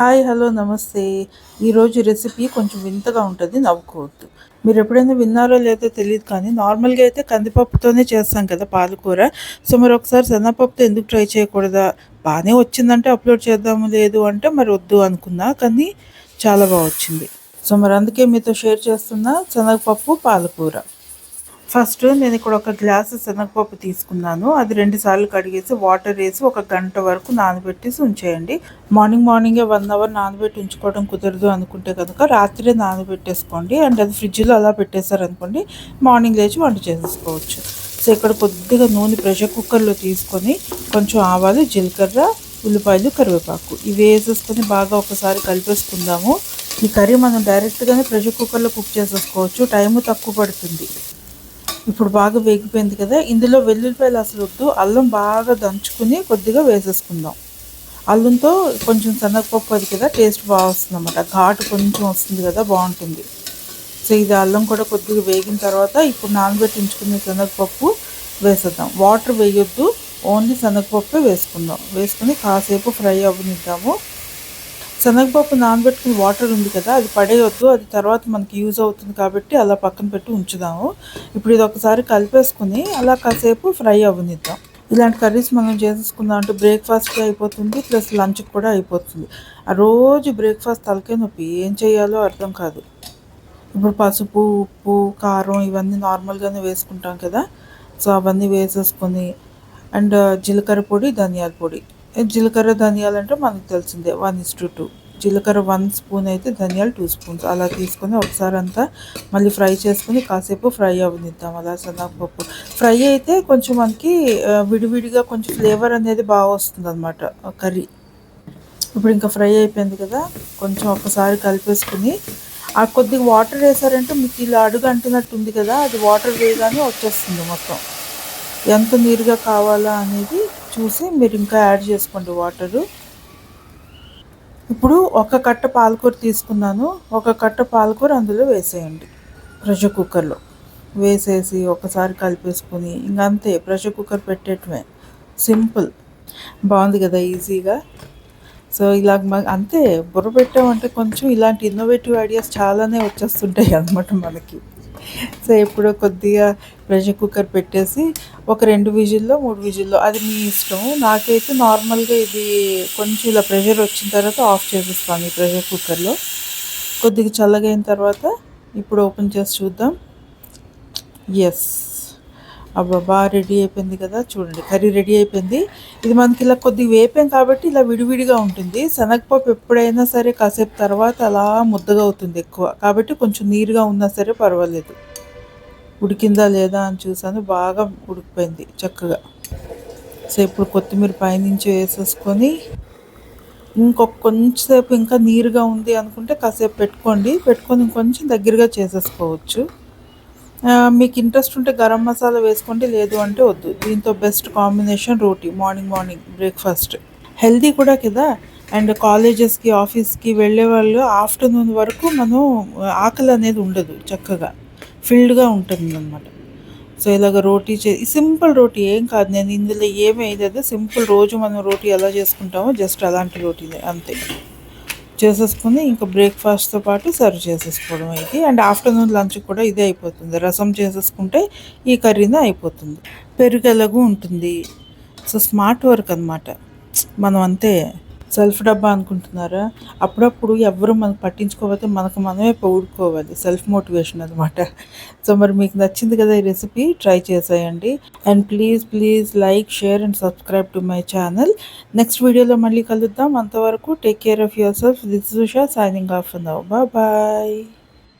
Hi hello నమస్తే. ఈరోజు recipe కొంచెం వింతగా ఉంటుంది నవ్వుకోవద్దు. మీరు ఎప్పుడైనా విన్నారో లేదో తెలియదు కానీ నార్మల్గా అయితే కందిపప్పుతోనే చేస్తాం కదా పాలకూర. సో మరి ఒకసారి శనగపప్పుతో ఎందుకు ట్రై చేయకూడదా? బాగానే వచ్చిందంటే అప్లోడ్ చేద్దాము లేదు అంటే మరి వద్దు అనుకున్నా కానీ చాలా బాగా వచ్చింది. సో మరి అందుకే మీతో షేర్ చేస్తున్నా శనగపప్పు పాలకూర. ఫస్ట్ నేను ఇక్కడ ఒక గ్లాసు శనగపప్పు తీసుకున్నాను. అది రెండు సార్లు కడిగేసి వాటర్ వేసి ఒక గంట వరకు నానబెట్టేసి ఉంచేయండి. మార్నింగ్ మార్నింగే వన్ అవర్ నానబెట్టి ఉంచుకోవడం కుదరదు అనుకుంటే కనుక రాత్రే నానబెట్టేసుకోండి. అండ్ అది ఫ్రిడ్జ్లో అలా పెట్టేశారనుకోండి మార్నింగ్ లేచి వంట చేసేసుకోవచ్చు. సో ఇక్కడ కొద్దిగా నూనె ప్రెషర్ కుక్కర్లో తీసుకొని కొంచెం ఆవాలు జీలకర్ర ఉల్లిపాయలు కరివేపాకు. ఇవి వేసేసుకొని బాగా ఒకసారి కలిపేసుకుందాము. ఈ కర్రీ మనం డైరెక్ట్గానే ప్రెషర్ కుక్కర్లో కుక్ చేసేసుకోవచ్చు. టైము తక్కువ పడుతుంది. ఇప్పుడు బాగా వేగిపోయింది కదా ఇందులో వెల్లుల్లిపాయలు అసలు వద్దు అల్లం బాగా దంచుకుని కొద్దిగా వేసేసుకుందాం. అల్లంతో కొంచెం శనగపప్పు అది కదా టేస్ట్ బాగా వస్తుంది అన్నమాట ఘాటు కొంచెం వస్తుంది కదా బాగుంటుంది. సో ఇది అల్లం కూడా కొద్దిగా వేగిన తర్వాత ఇప్పుడు నానబెట్టి ఉంచుకునే శనగపప్పు వేసేద్దాం. వాటర్ వేయొద్దు ఓన్లీ శనగపప్పే వేసుకుందాం. వేసుకుని కాసేపు ఫ్రై అవ్వనిద్దాము. శనగపప్పు నానబెట్టుకుని వాటర్ ఉంది కదా అది పడేయొద్దు అది తర్వాత మనకి యూజ్ అవుతుంది కాబట్టి అలా పక్కన పెట్టి ఉంచుదాము. ఇప్పుడు ఇది ఒకసారి కలిపేసుకుని అలా కాసేపు ఫ్రై అవ్వనిద్దాం. ఇలాంటి కర్రీస్ మనం చేసేసుకుందాం అంటే బ్రేక్ఫాస్ట్కి అయిపోతుంది ప్లస్ లంచ్కి కూడా అయిపోతుంది. ఆ రోజు బ్రేక్ఫాస్ట్ తలకే నొప్పి ఏం చేయాలో అర్థం కాదు. ఇప్పుడు పసుపు ఉప్పు కారం ఇవన్నీ నార్మల్గానే వేసుకుంటాం కదా సో అవన్నీ వేసేసుకొని అండ్ జీలకర్ర పొడి ధనియాల పొడి. జీలకర్ర ధనియాలు అంటే మనకు తెలిసిందే. వన్ ఇస్ టు టూ జీలకర్ర వన్ స్పూన్ అయితే ధనియాలు టూ స్పూన్స్ అలా తీసుకొని ఒకసారి అంతా మళ్ళీ ఫ్రై చేసుకుని కాసేపు ఫ్రై అవనిద్దాం. అలా శనగపప్పు. ఫ్రై అయితే కొంచెం మనకి విడివిడిగా కొంచెం ఫ్లేవర్ అనేది బాగా వస్తుంది అనమాట కర్రీ. ఇప్పుడు ఇంకా ఫ్రై అయిపోయింది కదా కొంచెం ఒకసారి కలిపేసుకుని ఆ కొద్దిగా వాటర్ వేసారంటే మీకు ఇలా అడుగు అంటున్నట్టు ఉంది కదా అది వాటర్ వేయగానే వచ్చేస్తుంది మొత్తం. ఎంత నీరుగా కావాలా అనేది చూసి మీరు ఇంకా యాడ్ చేసుకోండి వాటరు. ఇప్పుడు ఒక కట్ట పాలకూర తీసుకున్నాను. ఒక కట్ట పాలకూర అందులో వేసేయండి. ప్రెషర్ కుక్కర్లో వేసేసి ఒకసారి కలిపేసుకొని ఇంకంతే ప్రెషర్ కుక్కర్ పెట్టేటమే. సింపుల్. బాగుంది కదా ఈజీగా. సో ఇలా అంతే. బుర్ర పెట్టామంటే కొంచెం ఇలాంటి ఇన్నోవేటివ్ ఐడియాస్ చాలానే వచ్చేస్తుంటాయి అనమాట మనకి. సో ఎప్పుడో కొద్దిగా ప్రెషర్ కుక్కర్ పెట్టేసి ఒక రెండు విజిల్లో మూడు విజిల్లో అది మీ ఇష్టం. నాకైతే నార్మల్గా ఇది కొంచెం ఇలా ప్రెషర్ వచ్చిన తర్వాత ఆఫ్ చేసేస్తాను ఈ ప్రెషర్ కుక్కర్లో. కొద్దిగా చల్లగైన తర్వాత ఇప్పుడు ఓపెన్ చేసి చూద్దాం. ఎస్ అబ్బాబా రెడీ అయిపోయింది కదా చూడండి కర్రీ రెడీ అయిపోయింది. ఇది మనకి ఇలా కొద్దిగా వేపాం కాబట్టి ఇలా విడివిడిగా ఉంటుంది. శనగపప్పు ఎప్పుడైనా సరే కాసేపు తర్వాత అలా ముద్దగా అవుతుంది ఎక్కువ. కాబట్టి కొంచెం నీరుగా ఉన్నా సరే పర్వాలేదు. ఉడికిందా లేదా అని చూసాను బాగా ఉడికిపోయింది చక్కగా. సో ఇప్పుడు కొత్తిమీర పైనుంచి వేసేసుకొని ఇంకొక కొంచెంసేపు ఇంకా నీరుగా ఉంది అనుకుంటే కాసేపు పెట్టుకోండి. పెట్టుకొని ఇంకొంచెం దగ్గరగా చేసేసుకోవచ్చు. మీకు ఇంట్రెస్ట్ ఉంటే గరం మసాలా వేసుకోండి లేదు అంటే వద్దు. దీంతో best combination roti morning morning breakfast healthy కూడా కదా? అండ్ కాలేజెస్కి ఆఫీస్కి వెళ్ళే వాళ్ళు ఆఫ్టర్నూన్ వరకు మనం ఆకలి అనేది ఉండదు చక్కగా. ఫిల్డ్గా ఉంటుంది అనమాట సో ఇలాగ రోటీ చే సింపుల్ రోటీ ఏం కాదు. నేను ఇందులో ఏమీ అదే సింపుల్ రోజు మనం రోటీ ఎలా చేసుకుంటామో జస్ట్ అలాంటి రోటీ అంతే. చేసేసుకుని ఇంకా బ్రేక్ఫాస్ట్తో పాటు సర్వ్ చేసేసుకోవడం అయితే అండ్ ఆఫ్టర్నూన్ లంచ్ కూడా ఇదే అయిపోతుంది. రసం చేసేసుకుంటే ఈ కర్రీనే అయిపోతుంది. పెరుగు ఎలాగూ ఉంటుంది. సో స్మార్ట్ వర్క్ అనమాట మనం అంతే సెల్ఫ్ డబ్బా అనుకుంటున్నారా? అప్పుడప్పుడు ఎవరు మనకు పట్టించుకోకపోతే మనకు మనమే పౌడుకోవాలి సెల్ఫ్ మోటివేషన్ అనమాట సో మరి మీకు నచ్చింది కదా ఈ రెసిపీ ట్రై చేసేయండి. And please please like share and subscribe to my channel. Next వీడియోలో మళ్ళీ కలుద్దాం. అంతవరకు take care of yourself this Usha signing off now. Bye.